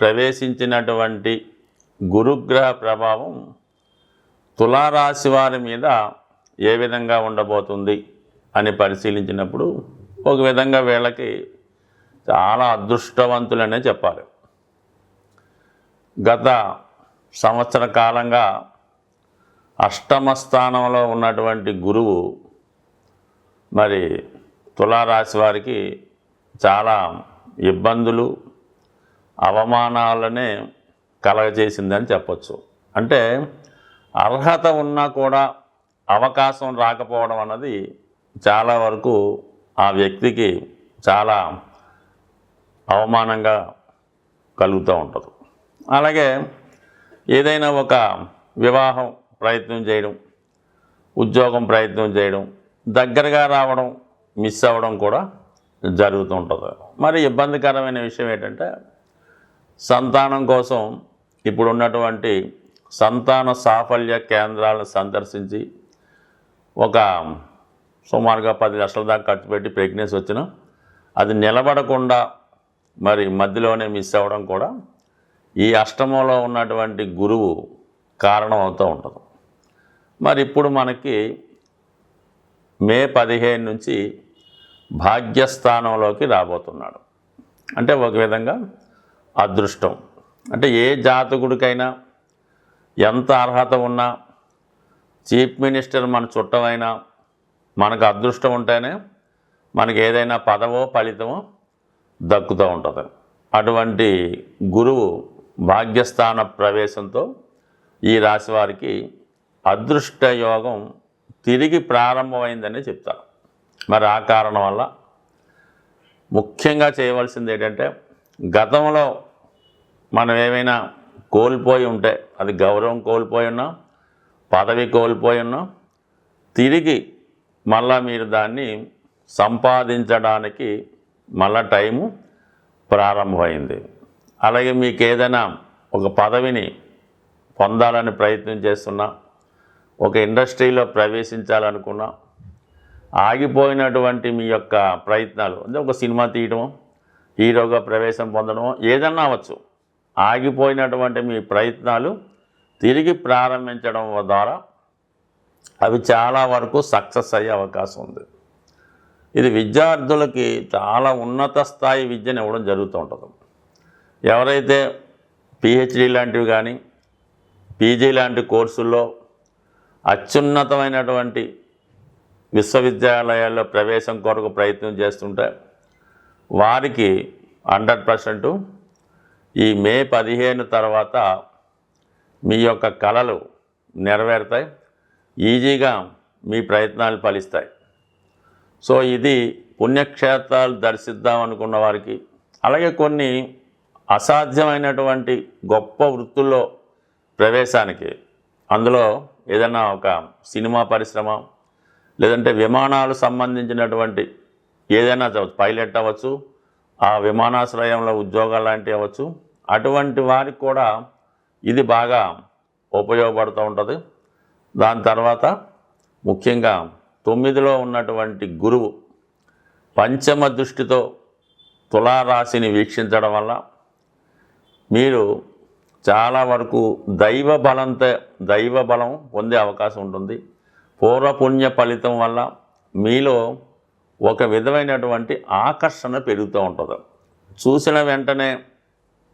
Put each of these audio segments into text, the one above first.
ప్రవేశించినటువంటి గురుగ్రహ ప్రభావం తులారాశి వారి మీద ఏ విధంగా ఉండబోతుంది అని పరిశీలించినప్పుడు ఒక విధంగా వీళ్ళకి చాలా అదృష్టవంతులనే చెప్పాలి. గత సంవత్సర కాలంగా అష్టమ స్థానంలో ఉన్నటువంటి గురువు మరి తులారాశి వారికి చాలా ఇబ్బందులు అవమానాలనే కలగజేసిందని చెప్పచ్చు. అంటే అర్హత ఉన్నా కూడా అవకాశం రాకపోవడం అన్నది చాలా వరకు ఆ వ్యక్తికి చాలా అవమానంగా కలుగుతూ ఉంటుంది. అలాగే ఏదైనా ఒక వివాహం ప్రయత్నం చేయడం ఉద్యోగం ప్రయత్నం చేయడం దగ్గరగా రావడం మిస్ అవ్వడం కూడా జరుగుతూ ఉంటుంది. మరి ఇబ్బందికరమైన విషయం ఏంటంటే సంతానం కోసం ఇప్పుడు ఉన్నటువంటి సంతాన సాఫల్య కేంద్రాలను సందర్శించి ఒక సుమారుగా పది లక్షల దాకా ఖర్చు పెట్టి ప్రెగ్నెన్సీ వచ్చిన అది నిలబడకుండా మరి మధ్యలోనే మిస్ అవ్వడం కూడా ఈ అష్టమంలో ఉన్నటువంటి గురువు కారణం అవుతూ ఉంటుంది. మరి ఇప్పుడు మనకి మే పదిహేను నుంచి భాగ్యస్థానంలోకి రాబోతున్నాడు. అంటే ఒక విధంగా అదృష్టం. అంటే ఏ జాతకుడికైనా ఎంత అర్హత ఉన్నా చీఫ్ మినిస్టర్ మన చుట్టమైనా మనకు అదృష్టం ఉంటేనే మనకి ఏదైనా పదవో ఫలితమో దక్కుతూ ఉంటుంది. అటువంటి గురువు భాగ్యస్థాన ప్రవేశంతో ఈ రాశి వారికి అదృష్ట యోగం తిరిగి ప్రారంభమైందని చెప్తారు. మరి ఆ కారణం వల్ల ముఖ్యంగా చేయవలసింది ఏంటంటే గతంలో మనం ఏమైనా కోల్పోయి ఉంటే అది గౌరవం కోల్పోయి ఉన్నాం పదవి కోల్పోయి ఉన్నాం తిరిగి మళ్ళా మీరు దాన్ని సంపాదించడానికి మళ్ళా టైము ప్రారంభమైంది. అలాగే మీకు ఏదైనా ఒక పదవిని పొందాలని ప్రయత్నం చేస్తున్నా ఒక ఇండస్ట్రీలో ప్రవేశించాలనుకున్నా ఆగిపోయినటువంటి మీ యొక్క ప్రయత్నాలు అంటే ఒక సినిమా తీయడం హీరోగా ప్రవేశం పొందడం ఏదన్నా అవ్వచ్చు. ఆగిపోయినటువంటి మీ ప్రయత్నాలు తిరిగి ప్రారంభించడం ద్వారా అవి చాలా వరకు సక్సెస్ అయ్యే అవకాశం ఉంది. ఇది విద్యార్థులకి చాలా ఉన్నత స్థాయి విద్యను ఇవ్వడం జరుగుతూ ఉంటుంది. ఎవరైతే పిహెచ్డి లాంటివి కానీ పీజీ లాంటి కోర్సుల్లో అత్యున్నతమైనటువంటి విశ్వవిద్యాలయాల్లో ప్రవేశం కొరకు ప్రయత్నం చేస్తుంటే వారికి హండ్రెడ్ పర్సెంటు ఈ మే పదిహేను తర్వాత మీ యొక్క కళలు నెరవేరుతాయి ఈజీగా మీ ప్రయత్నాలు ఫలిస్తాయి. సో ఇది పుణ్యక్షేత్రాలు దర్శిద్దాం అనుకున్న వారికి అలాగే కొన్ని అసాధ్యమైనటువంటి గొప్ప వృత్తుల్లో ప్రవేశానికి అందులో ఏదైనా ఒక సినిమా పరిశ్రమ లేదంటే విమానాలు సంబంధించినటువంటి ఏదైనా చవచ్చు పైలట్ అవ్వచ్చు ఆ విమానాశ్రయంలో ఉద్యోగాలు లాంటివి అవ్వచ్చు అటువంటి వారికి కూడా ఇది బాగా ఉపయోగపడుతూ ఉంటుంది. దాని తర్వాత ముఖ్యంగా తొమ్మిదిలో ఉన్నటువంటి గురువు పంచమ దృష్టితో తులారాశిని వీక్షించడం వల్ల మీరు చాలా వరకు దైవ బలంతో దైవ బలం పొందే అవకాశం ఉంటుంది. పూర్వపుణ్య ఫలితం వల్ల మీలో ఒక విధమైనటువంటి ఆకర్షణ పెరుగుతూ ఉంటుంది. చూసిన వెంటనే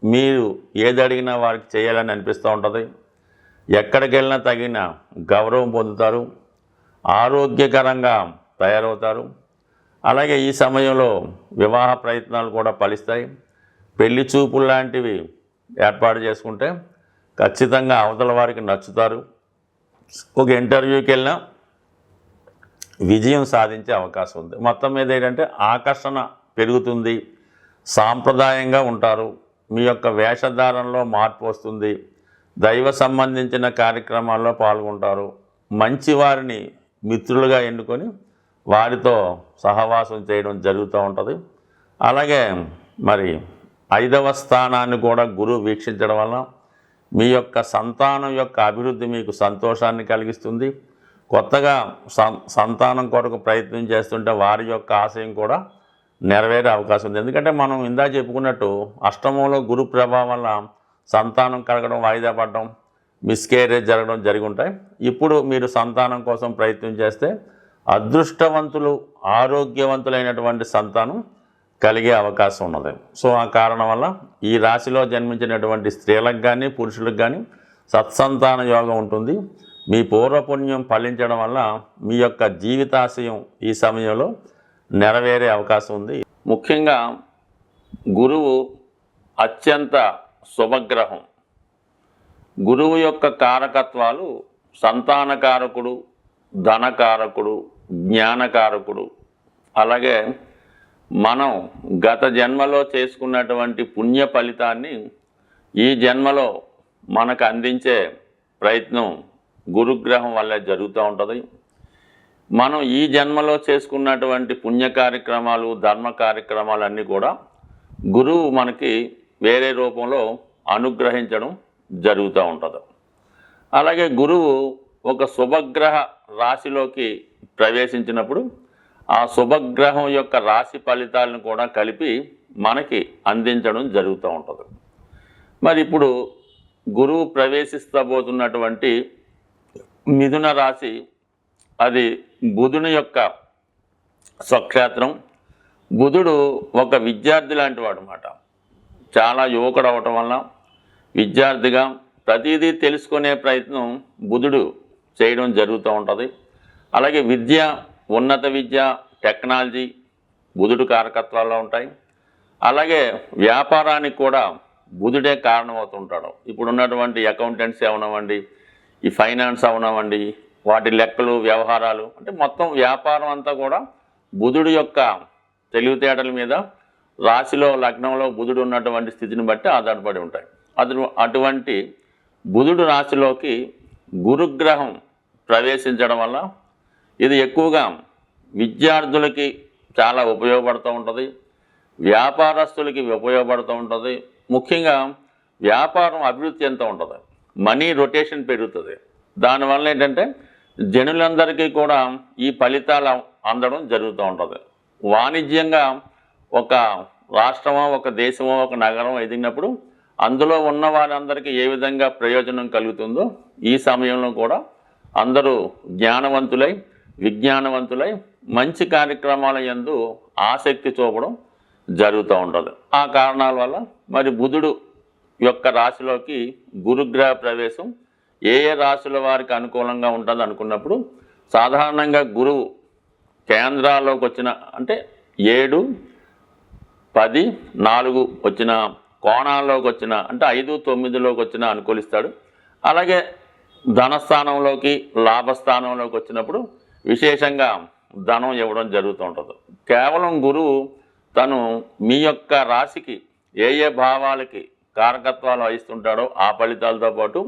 మీరు ఏది అడిగినా వారికి చేయాలని అనిపిస్తూ ఉంటుంది. ఎక్కడికి వెళ్ళినా తగిన గౌరవం పొందుతారు. ఆరోగ్యకరంగా తయారవుతారు. అలాగే ఈ సమయంలో వివాహ ప్రయత్నాలు కూడా ఫలిస్తాయి. పెళ్ళి చూపులు లాంటివి ఏర్పాటు చేసుకుంటే ఖచ్చితంగా అవతల వారికి నచ్చుతారు. ఒక ఇంటర్వ్యూకి వెళ్ళినా విజయం సాధించే అవకాశం ఉంది. మొత్తం మీద ఏంటంటే ఆకర్షణ పెరుగుతుంది. సాంప్రదాయంగా ఉంటారు. మీ యొక్క వేషధారణలో మార్పు వస్తుంది. దైవ సంబంధించిన కార్యక్రమాల్లో పాల్గొంటారు. మంచి వారిని మిత్రులుగా ఎన్నుకొని వారితో సహవాసం చేయడం జరుగుతూ ఉంటుంది. అలాగే మరి ఐదవ స్థానాన్ని కూడా గురువు వీక్షించడం వల్ల మీ యొక్క సంతానం యొక్క అభివృద్ధి మీకు సంతోషాన్ని కలిగిస్తుంది. కొత్తగా సంతానం కొరకు ప్రయత్నం చేస్తుంటే వారి యొక్క ఆశయం కూడా నెరవేరే అవకాశం ఉంది. ఎందుకంటే మనం ఇందా చెప్పుకున్నట్టు అష్టమంలో గురు ప్రభావం వల్ల సంతానం కలగడం వాయిదా పడడం మిస్కేరేజ్ జరగడం జరిగి ఉంటాయి ఇప్పుడు మీరు సంతానం కోసం ప్రయత్నం చేస్తే అదృష్టవంతులు ఆరోగ్యవంతులైనటువంటి సంతానం కలిగే అవకాశం ఉన్నది. సో ఆ కారణం వల్ల ఈ రాశిలో జన్మించినటువంటి స్త్రీలకు కానీ పురుషులకు కానీ సత్సంతాన యోగం ఉంటుంది. మీ పూర్వపుణ్యం ఫలించడం వల్ల మీ యొక్క జీవితాశయం ఈ సమయంలో నెరవేరే అవకాశం ఉంది. ముఖ్యంగా గురువు అత్యంత శుభగ్రహం. గురువు యొక్క కారకత్వాలు సంతానకారకుడు ధనకారకుడు జ్ఞానకారకుడు. అలాగే మనం గత జన్మలో చేసుకున్నటువంటి పుణ్య ఫలితాన్ని ఈ జన్మలో మనకు అందించే ప్రయత్నం గురుగ్రహం వల్లే జరుగుతూ ఉంటుంది. మనం ఈ జన్మలో చేసుకున్నటువంటి పుణ్య కార్యక్రమాలు ధర్మ కార్యక్రమాలు అన్నీ కూడా గురువు మనకి వేరే రూపంలో అనుగ్రహించడం జరుగుతూ ఉంటుంది. అలాగే గురువు ఒక శుభగ్రహ రాశిలోకి ప్రవేశించినప్పుడు ఆ శుభగ్రహం యొక్క రాశి ఫలితాలను కూడా కలిపి మనకి అందించడం జరుగుతూ ఉంటుంది. మరి ఇప్పుడు గురువు ప్రవేశిస్తబోతున్నటువంటి మిథున రాశి అది బుధుని యొక్క స్వక్షేత్రం. బుధుడు ఒక విద్యార్థి లాంటి వాడు అనమాట చాలా యువకుడు అవటం వల్ల విద్యార్థిగా ప్రతిదీ తెలుసుకునే ప్రయత్నం బుధుడు చేయడం జరుగుతూ ఉంటుంది. అలాగే విద్య ఉన్నత విద్య టెక్నాలజీ బుధుడు కారకత్వాల్లో ఉంటాయి. అలాగే వ్యాపారానికి కూడా బుధుడే కారణమవుతుంటాడు. ఇప్పుడు ఉన్నటువంటి అకౌంటెంట్స్ అవనవ్వండి ఈ ఫైనాన్స్ అవనవ్వండి వాటి లెక్కలు వ్యవహారాలు అంటే మొత్తం వ్యాపారం అంతా కూడా బుధుడు యొక్క తెలివితేటల మీద రాశిలో లగ్నంలో బుధుడు ఉన్నటువంటి స్థితిని బట్టి ఆధారపడి ఉంటాయి. అటు అటువంటి బుధుడు రాశిలోకి గురుగ్రహం ప్రవేశించడం వల్ల ఇది ఎక్కువగా విద్యార్థులకి చాలా ఉపయోగపడుతూ ఉంటుంది వ్యాపారస్తులకి ఉపయోగపడుతూ ఉంటుంది ముఖ్యంగా వ్యాపారం అభివృద్ధి ఎంత ఉంటుంది. మనీ రొటేషన్ పెరుగుతుంది. దానివల్ల ఏంటంటే జనులందరికీ కూడా ఈ ఫలితాలు అందడం జరుగుతూ ఉంటుంది. వాణిజ్యంగా ఒక రాష్ట్రమో ఒక దేశమో ఒక నగరం ఎదిగినప్పుడు అందులో ఉన్న వారందరికీ ఏ విధంగా ప్రయోజనం కలుగుతుందో ఈ సమయంలో కూడా అందరూ జ్ఞానవంతులై విజ్ఞానవంతులై మంచి కార్యక్రమాల యందు ఆసక్తి చూపడం జరుగుతూ ఉంటుంది. ఆ కారణాల వల్ల మరి బుధుడు యొక్క రాశిలోకి గురుగ్రహ ప్రవేశం ఏ ఏ రాశుల వారికి అనుకూలంగా ఉంటుంది అనుకున్నప్పుడు సాధారణంగా గురువు కేంద్రాల్లోకి వచ్చిన అంటే ఏడు పది నాలుగు వచ్చిన కోణాల్లోకి వచ్చిన అంటే ఐదు తొమ్మిదిలోకి వచ్చిన అనుకూలిస్తాడు. అలాగే ధనస్థానంలోకి లాభస్థానంలోకి వచ్చినప్పుడు విశేషంగా ధనం ఇవ్వడం జరుగుతూ ఉంటుంది. కేవలం గురువు తను మీ యొక్క రాశికి ఏ ఏ భావాలకి కారకత్వాలు వహిస్తుంటాడో ఆ ఫలితాలతో పాటు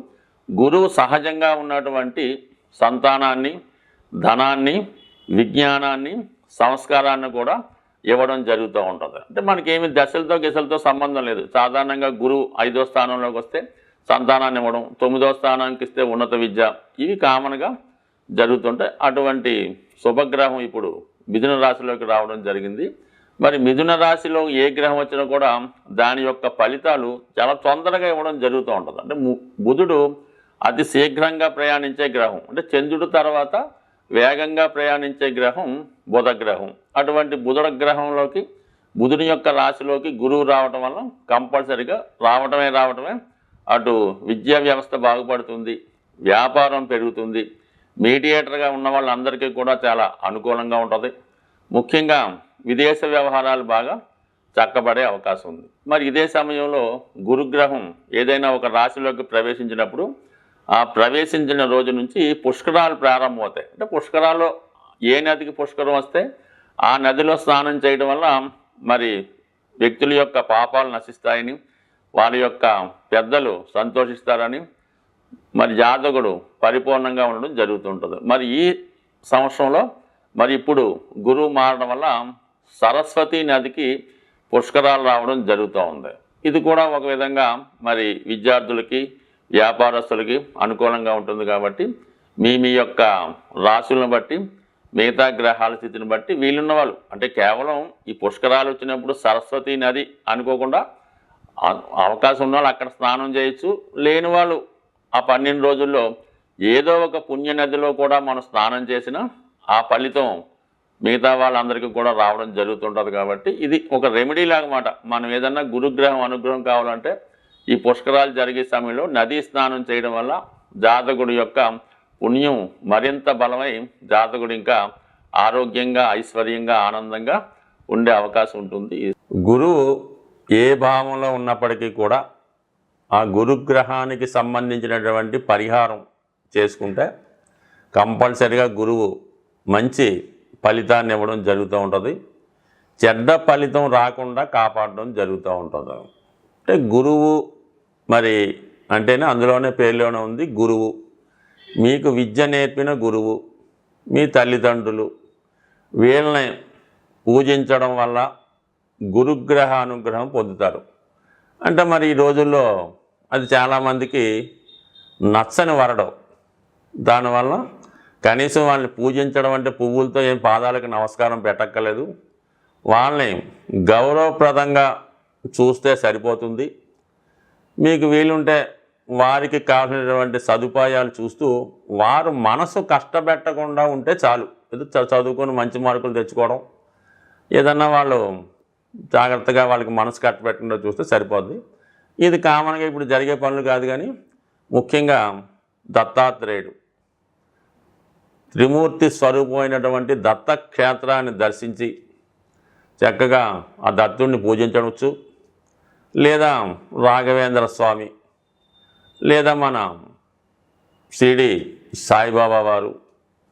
గురువు సహజంగా ఉన్నటువంటి సంతానాన్ని ధనాన్ని విజ్ఞానాన్ని సంస్కారాన్ని కూడా ఇవ్వడం జరుగుతూ ఉంటుంది. అంటే మనకేమి దశలతో గెసలతో సంబంధం లేదు. సాధారణంగా గురువు ఐదో స్థానంలోకి వస్తే సంతానాన్ని ఇవ్వడం తొమ్మిదో స్థానానికి ఇస్తే ఉన్నత విద్య ఇవి కామన్గా జరుగుతుంటాయి అటువంటి శుభగ్రహం ఇప్పుడు మిథున రాశిలోకి రావడం జరిగింది. మరి మిథున రాశిలో ఏ గ్రహం వచ్చినా కూడా దాని యొక్క ఫలితాలు చాలా తొందరగా ఇవ్వడం జరుగుతూ ఉంటుంది. అంటే ము- బుధుడు అతి శీఘ్రంగా ప్రయాణించే గ్రహం. అంటే చంద్రుడు తర్వాత వేగంగా ప్రయాణించే గ్రహం బుధ గ్రహం అటువంటి బుధ గ్రహంలోకి బుధుని యొక్క రాశిలోకి గురువు రావటం వల్ల కంపల్సరిగా రావటమే రావటమే అటు విద్యా వ్యవస్థ బాగుపడుతుంది వ్యాపారం పెరుగుతుంది. మీడియేటర్గా ఉన్న వాళ్ళందరికీ కూడా చాలా అనుకూలంగా ఉంటుంది. ముఖ్యంగా విదేశ వ్యవహారాలు బాగా చక్కబడే అవకాశం ఉంది. మరి ఇదే సమయంలో గురుగ్రహం ఏదైనా ఒక రాశిలోకి ప్రవేశించినప్పుడు ప్రవేశించిన రోజు నుంచి పుష్కరాలు ప్రారంభమవుతాయి. అంటే పుష్కరాలు ఏ నదికి పుష్కరం వస్తే ఆ నదిలో స్నానం చేయడం వల్ల మరి వ్యక్తుల యొక్క పాపాలు నశిస్తాయని వారి యొక్క పెద్దలు సంతోషిస్తారని మరి జాతకుడు పరిపూర్ణంగా ఉండడం జరుగుతుంటుంది. మరి ఈ సంవత్సరంలో మరి ఇప్పుడు గురువు మారడం వల్ల సరస్వతి నదికి పుష్కరాలు రావడం జరుగుతూ ఉంది. ఇది కూడా ఒక విధంగా మరి విద్యార్థులకి వ్యాపారస్తులకి అనుకూలంగా ఉంటుంది కాబట్టి మీ మీ యొక్క రాశులను బట్టి మిగతా గ్రహాల స్థితిని బట్టి వీళ్ళున్న వాళ్ళు అంటే కేవలం ఈ పుష్కరాలు వచ్చినప్పుడు సరస్వతి నది అనుకోకుండా అవకాశం ఉన్న వాళ్ళు అక్కడ స్నానం చేయొచ్చు. లేని వాళ్ళు ఆ పన్నెండు రోజుల్లో ఏదో ఒక పుణ్య నదిలో కూడా మనం స్నానం చేసినా ఆ ఫలితం మిగతా వాళ్ళందరికీ కూడా రావడం జరుగుతుంటుంది కాబట్టి ఇది ఒక రెమెడీ లాగమాట మనం ఏదన్నా గురుగ్రహం అనుగ్రహం కావాలంటే ఈ పుష్కరాలు జరిగే సమయంలో నదీ స్నానం చేయడం వల్ల జాతకుడి యొక్క పుణ్యం మరింత బలమై జాతకుడు ఇంకా ఆరోగ్యంగా ఐశ్వర్యంగా ఆనందంగా ఉండే అవకాశం ఉంటుంది. గురువు ఏ భావంలో ఉన్నప్పటికీ కూడా ఆ గురుగ్రహానికి సంబంధించినటువంటి పరిహారం చేసుకుంటే కంపల్సరిగా గురువు మంచి ఫలితాన్ని ఇవ్వడం జరుగుతూ ఉంటుంది. చెడ్డ ఫలితం రాకుండా కాపాడడం జరుగుతూ ఉంటుంది. అంటే గురువు మరి అంటేనే అందులోనే పేర్లోనే ఉంది గురువు. మీకు విద్య నేర్పిన గురువు మీ తల్లిదండ్రులు వీళ్ళని పూజించడం వల్ల గురుగ్రహ అనుగ్రహం పొందుతారు. అంటే మరి ఈ రోజుల్లో అది చాలామందికి నచ్చని వరడం దానివల్ల కనీసం వాళ్ళని పూజించడం అంటే పువ్వులతో ఏం పాదాలకు నమస్కారం పెట్టక్కర్లేదు. వాళ్ళని గౌరవప్రదంగా చూస్తే సరిపోతుంది. మీకు వీలుంటే వారికి కావాల్సినటువంటి సదుపాయాలు చూస్తూ వారు మనసు కష్టపెట్టకుండా ఉంటే చాలు. ఏదో చదువుకొని మంచి మార్కులు తెచ్చుకోవడం. ఏదన్నా వాళ్ళు జాగ్రత్తగా వాళ్ళకి మనసు కట్టబెట్టకుండా చూస్తే సరిపోద్ది. ఇది కామన్గా ఇప్పుడు జరిగే పనులు కాదు కానీ ముఖ్యంగా దత్తాత్రేయుడు త్రిమూర్తి స్వరూపమైనటువంటి దత్తక్షేత్రాన్ని దర్శించి చక్కగా ఆ దత్తుడిని పూజించవచ్చు. లేదా రాఘవేంద్ర స్వామి లేదా మన షిరిడి సాయిబాబా వారు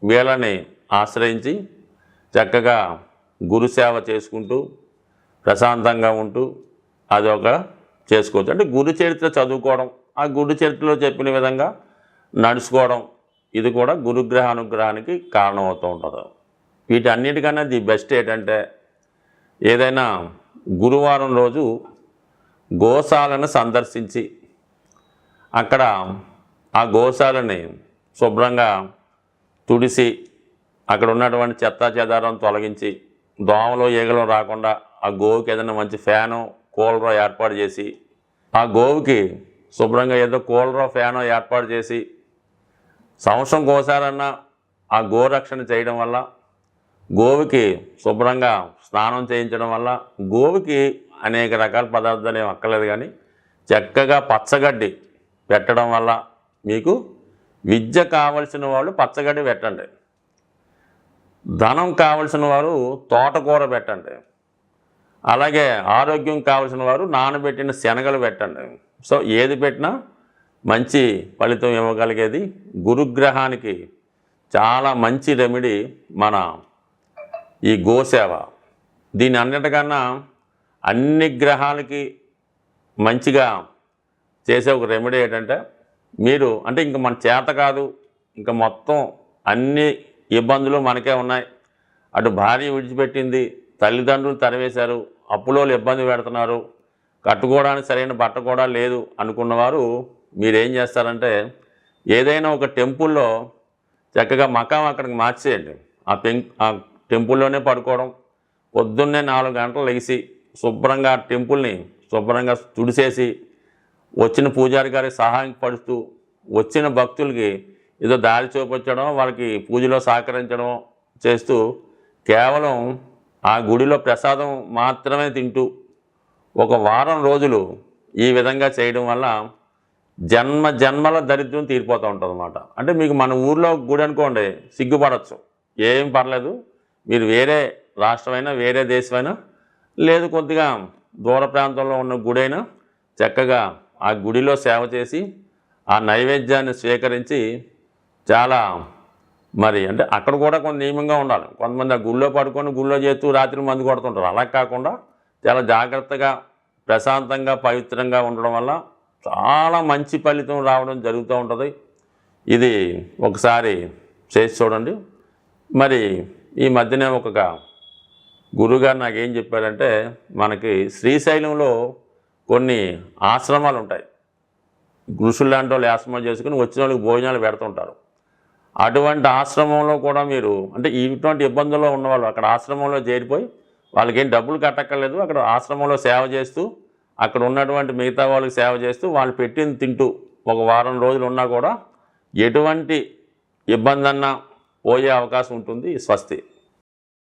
వీళ్ళని ఆశ్రయించి చక్కగా గురుసేవ చేసుకుంటూ ప్రశాంతంగా ఉంటూ అదొక చేసుకోవచ్చు. అంటే గురు చరిత్ర చదువుకోవడం ఆ గురు చరిత్రలో చెప్పిన విధంగా నడుచుకోవడం ఇది కూడా గురుగ్రహ అనుగ్రహానికి కారణమవుతూ ఉంటుంది. వీటన్నిటికన్నా ది బెస్ట్ ఏంటంటే ఏదైనా గురువారం రోజు గోశాలను సందర్శించి అక్కడ ఆ గోశాలని శుభ్రంగా తుడిసి అక్కడ ఉన్నటువంటి చెత్త చెదారం తొలగించి దోమలు ఈగలు రాకుండా ఆ గోవుకి ఏదైనా మంచి ఫ్యాను కూలరో ఏర్పాటు చేసి ఆ గోవుకి శుభ్రంగా ఏదో కూలరో ఫ్యానో ఏర్పాటు చేసి సంవత్సరం కోసారన్నా ఆ గోరక్షణ చేయడం వల్ల గోవుకి శుభ్రంగా స్నానం చేయించడం వల్ల గోవుకి అనేక రకాల పదార్థాలు ఏమి అక్కర్లేదు కానీ చక్కగా పచ్చగడ్డి పెట్టడం వల్ల మీకు విద్య కావలసిన వాళ్ళు పచ్చగడ్డి పెట్టండి. ధనం కావలసిన వారు తోటకూర పెట్టండి. అలాగే ఆరోగ్యం కావలసిన వారు నానబెట్టిన శనగలు పెట్టండి. సో ఏది పెట్టినా మంచి ఫలితం ఇవ్వగలిగేది గురుగ్రహానికి చాలా మంచి రెమెడీ మన ఈ గోసేవ. దీని అన్నిటికన్నా అన్ని గ్రహాలకి మంచిగా చేసే ఒక రెమెడీ ఏంటంటే మీరు అంటే ఇంక మన చేత కాదు ఇంకా మొత్తం అన్ని ఇబ్బందులు మనకే ఉన్నాయి. అటు భార్య విడిచిపెట్టింది తల్లిదండ్రులు తరివేశారు అప్పులోళ్ళు ఇబ్బంది పెడుతున్నారు కట్టుకోవడానికి సరైన బట్ట కూడా లేదు అనుకున్నవారు మీరేం చేస్తారంటే ఏదైనా ఒక టెంపుల్లో చక్కగా మకాం అక్కడికి మార్చేయండి. ఆ పెంక్ ఆ టెంపుల్లోనే పడుకోవడం పొద్దున్నే నాలుగు గంటలు లెగిసి శుభ్రంగా టెంపుల్ని శుభ్రంగా తుడిసేసి వచ్చిన పూజారి గారికి సహాయం పడుతూ వచ్చిన భక్తులకి ఏదో దారి చూపించడం వాళ్ళకి పూజలో సహకరించడం చేస్తూ కేవలం ఆ గుడిలో ప్రసాదం మాత్రమే తింటూ ఒక వారం రోజులు ఈ విధంగా చేయడం వల్ల జన్మ జన్మల దరిద్రం తీరిపోతూ ఉంటుంది అనమాట అంటే మీకు మన ఊర్లో గుడి అనుకోండి సిగ్గుపడచ్చు. ఏం పర్లేదు. మీరు వేరే రాష్ట్రమైనా వేరే దేశమైనా లేదు కొద్దిగా దూర ప్రాంతంలో ఉన్న గుడైనా చక్కగా ఆ గుడిలో సేవ చేసి ఆ నైవేద్యాన్ని స్వీకరించి చాలా మరి అంటే అక్కడ కూడా కొంత నియమంగా ఉండాలి. కొంతమంది ఆ గుళ్ళో పడుకొని గుళ్ళో చేస్తూ రాత్రి మందు కొడుతుంటారు. అలా కాకుండా చాలా జాగ్రత్తగా ప్రశాంతంగా పవిత్రంగా ఉండడం వల్ల చాలా మంచి ఫలితం రావడం జరుగుతూ ఉంటుంది. ఇది ఒకసారి చేసి చూడండి. మరి ఈ మధ్యనే ఒక గురుగారు నాకేం చెప్పారంటే మనకి శ్రీశైలంలో కొన్ని ఆశ్రమాలు ఉంటాయి. గురుసులు లాంటి వాళ్ళు ఆశ్రమాలు చేసుకుని వచ్చిన వాళ్ళకి భోజనాలు పెడుతుంటారు అటువంటి ఆశ్రమంలో కూడా మీరు అంటే ఇటువంటి ఇబ్బందుల్లో ఉన్నవాళ్ళు అక్కడ ఆశ్రమంలో చేరిపోయి వాళ్ళకేం డబ్బులు కట్టక్కర్లేదు అక్కడ ఆశ్రమంలో సేవ చేస్తూ అక్కడ ఉన్నటువంటి మిగతా వాళ్ళకి సేవ చేస్తూ వాళ్ళు పెట్టింది తింటూ ఒక వారం రోజులు ఉన్నా కూడా ఎటువంటి ఇబ్బంది అన్నా పోయే అవకాశం ఉంటుంది స్వస్తి.